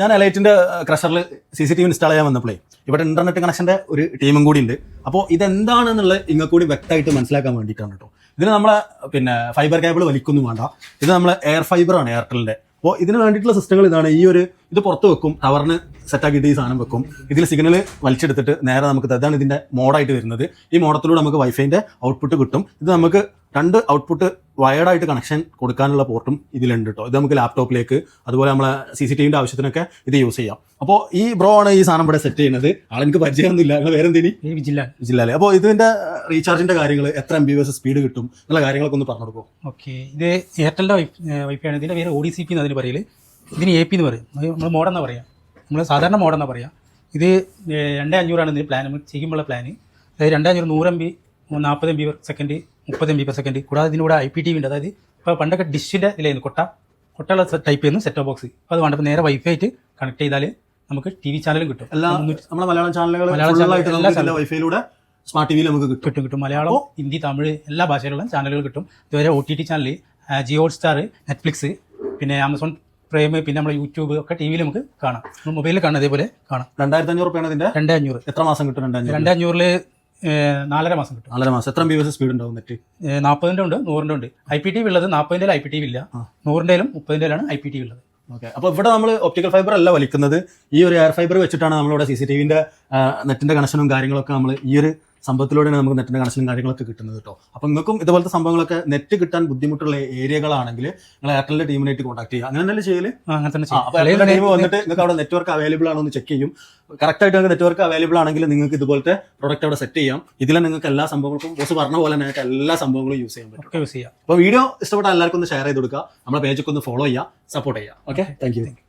ഞാൻ എലൈറ്റിന്റെ ക്രഷറിൽ C C T V install ചെയ്യാൻ വന്നപ്പോഴേ ഇവിടെ ഇന്റർനെറ്റ് കണക്ഷന്റെ ഒരു ടീമും കൂടി ഉണ്ട് അപ്പോൾ ഇതെന്താണെന്നുള്ളത് ഇങ്ങ കൂടി വ്യക്തമായിട്ട് മനസ്സിലാക്കാൻ വേണ്ടിയിട്ടാണ് കേട്ടോ. ഇതിന് നമ്മളെ പിന്നെ ഫൈബർ കേബിൾ വലിക്കൊന്നും വേണ്ട. ഇത് നമ്മളെ എയർ ഫൈബർ ആണ് എയർടെലിന്റെ അപ്പോൾ ഇതിന് വേണ്ടിയിട്ടുള്ള സിസ്റ്റങ്ങൾ ഇതാണ്. ഈ ഒരു ഇത് പുറത്ത് വെക്കും ടവറിന് സെറ്റാക്കിയിട്ട് ഈ സാധനം വെക്കും. ഇതിൽ സിഗ്നൽ വലിച്ചെടുത്തിട്ട് നേരെ നമുക്ക് അതാണ് ഇതിന്റെ മോഡായിട്ട് വരുന്നത്. ഈ മോഡത്തിലൂടെ നമുക്ക് വൈഫൈന്റെ ഔട്ട്പുട്ട് കിട്ടും. ഇത് നമുക്ക് രണ്ട് ഔട്ട്പുട്ട് വയർഡായിട്ട് കണക്ഷൻ കൊടുക്കാനുള്ള പോർട്ടും ഇതിലുണ്ട് കേട്ടോ ഇത് നമുക്ക് ലാപ്ടോപ്പിലേക്ക് അതുപോലെ നമ്മളെ സി സി ടി വിന്റെ ആവശ്യത്തിനൊക്കെ ഇത് യൂസ് ചെയ്യാം. അപ്പോൾ ഈ ബ്രോ ആണ് ഈ സാധനം ഇവിടെ സെറ്റ് ചെയ്യുന്നത്. ആളെനിക്ക് പരിചയമൊന്നുമില്ല. നിങ്ങൾ വേറെ എന്തിനി ഈ വിജില്ല. അപ്പോൾ ഇതിന്റെ റീചാർജിന്റെ കാര്യങ്ങൾ എത്ര എം ബി എസ് സ്പീഡ് കിട്ടും? എന്നുള്ള കാര്യങ്ങളൊക്കെ ഒന്ന് പറഞ്ഞു കൊടുക്കും ഓക്കെ. ഇത് എയർടെലിന്റെ വൈഫൈ ആണ്. ഇതിന്റെ വേറെ ഒ ഡി സി പി എന്ന് അതിന് പറയൽ. ഇതിന് എ പി എന്ന് പറയും. നമ്മൾ മോഡെന്നാ പറയാം. നമ്മൾ സാധാരണ മോഡെന്നാ പറയാം. ഇത് രണ്ടേ അഞ്ഞൂറാണ് ഇതിന് പ്ലാൻ നമ്മൾ ചെയ്യുമ്പോഴുള്ള പ്ലാന് അതായത് രണ്ടേ അഞ്ഞൂറ് നൂറ് എം ബി നാൽപ്പത് എം ബി പെർ സെക്കൻഡ് മുപ്പത് എം ബി പെർ സെക്കൻഡ്. കൂടാതെ ഇതിനൂടെ കൂടെ ഐ പി ടി വി ഉണ്ട്. അതായത് ഇപ്പോൾ പണ്ടൊക്കെ ഡിഷിന്റെ ഇതിലായിരുന്നു കൊട്ട. കൊട്ടയുള്ള ടൈപ്പ് ചെയ്യുന്നു സെറ്റ് ബോക്സ് അപ്പോൾ അത് വേണ്ടപ്പോൾ നേരെ വൈഫൈ ആയിട്ട് കണക്ട് ചെയ്താൽ നമുക്ക് ടി വി ചാനലും കിട്ടും. എല്ലാ നമ്മുടെ മലയാളം ചാനലുകൾ മലയാളം വൈഫൈയിലൂടെ സ്മാർട്ട് ടി വിയിൽ നമുക്ക് കിട്ടും. കിട്ടും കിട്ടും. മലയാളം ഹിന്ദി തമിഴ് എല്ലാ ഭാഷയിലുള്ള ചാനലുകൾ കിട്ടും. ഇതുവരെ O T T channel Jio Star Netflix പിന്നെ ആമസോൺ പ്രേം പിന്നെ നമ്മുടെ യൂട്യൂബ് ഒക്കെ ടി വിയിൽ നമുക്ക് കാണാം. മൊബൈലിൽ കാണാം അതേപോലെ കാണാം. രണ്ടായിരത്തി അഞ്ഞൂറ് രൂപയാണ് ഇതിന്റെ രണ്ടേ അഞ്ഞൂറ് എത്ര മാസം കിട്ടും രണ്ടായിരത്തി രണ്ടേ അഞ്ഞൂറിൽ ഏഹ്, നാലര മാസം കിട്ടും. നാലര മാസം. എത്ര ബി സ്പീഡ് ഉണ്ടാവും നെറ്റ് നാൽപ്പതിന്റെ ഉണ്ട് നൂറിന്റെ ഉണ്ട്. ഐ പി ടി ഉള്ളത് നാൽപ്പതിന്റെ ഐ പി ടി വി ഇല്ല. നൂറിന്റെയിലും മുപ്പതിന്റെയിലാണ് ഐ പി ടി ഉള്ളത്. ഓക്കെ അപ്പോൾ ഇവിടെ നമ്മൾ ഒപ്റ്റിക്കൽ ഫൈബർ അല്ല വലിക്കുന്നത്. ഈ ഒരു എയർ ഫൈബർ വെച്ചിട്ടാണ് നമ്മളിവിടെ സി സി ടി വിന്റെ നെറ്റിന്റെ കണക്ഷനും കാര്യങ്ങളൊക്കെ നമ്മൾ ഈ ഒരു സംഭവത്തിലൂടെയാണ് നമുക്ക് നെറ്റിന്റെ കണക്ഷനും കാര്യങ്ങളൊക്കെ കിട്ടുന്നത് കേട്ടോ അപ്പോൾ നിങ്ങൾക്കും ഇതുപോലത്തെ സംഭവങ്ങളൊക്കെ നെറ്റ് കിട്ടാൻ ബുദ്ധിമുട്ടുള്ള ഏരിയകളാണെങ്കിൽ നിങ്ങൾ എയർടെലിന്റെ ടീമിനായിട്ട് കോൺടാക്ട് ചെയ്യുക. അങ്ങനെ തന്നെ ചെയ്യൽ? അങ്ങനെ തന്നെ അപ്പോൾ ടീം വന്നിട്ട് നിങ്ങൾക്ക് അവിടെ നെറ്റ്വർക്ക് അവൈലബിൾ ആണോ എന്ന് ചെക്ക് ചെയ്യും. കറക്റ്റ് ആയിട്ട് നിങ്ങൾക്ക് നെറ്റ്വർക്ക് അവൈലബിൾ ആണെങ്കിൽ നിങ്ങൾക്ക് ഇതുപോലത്തെ പ്രൊഡക്റ്റ് അവിടെ സെറ്റ് ചെയ്യാം. ഇതിലെ നിങ്ങൾക്ക് എല്ലാ സംഭവങ്ങൾക്കും ബോസ് പറഞ്ഞ പോലെ നിങ്ങൾക്ക് എല്ലാ സംഭവങ്ങളും യൂസ് ചെയ്യാൻ പറ്റും യൂസ് ചെയ്യാം. അപ്പോൾ വീഡിയോ ഇഷ്ടപ്പെട്ട എല്ലാവർക്കും ഒന്ന് ഷെയർ ചെയ്ത് കൊടുക്കുക. നമ്മുടെ പേജൊക്കെ ഒന്ന് ഫോളോ ചെയ്യുക. സപ്പോർട്ട് ചെയ്യുക. Okay thank you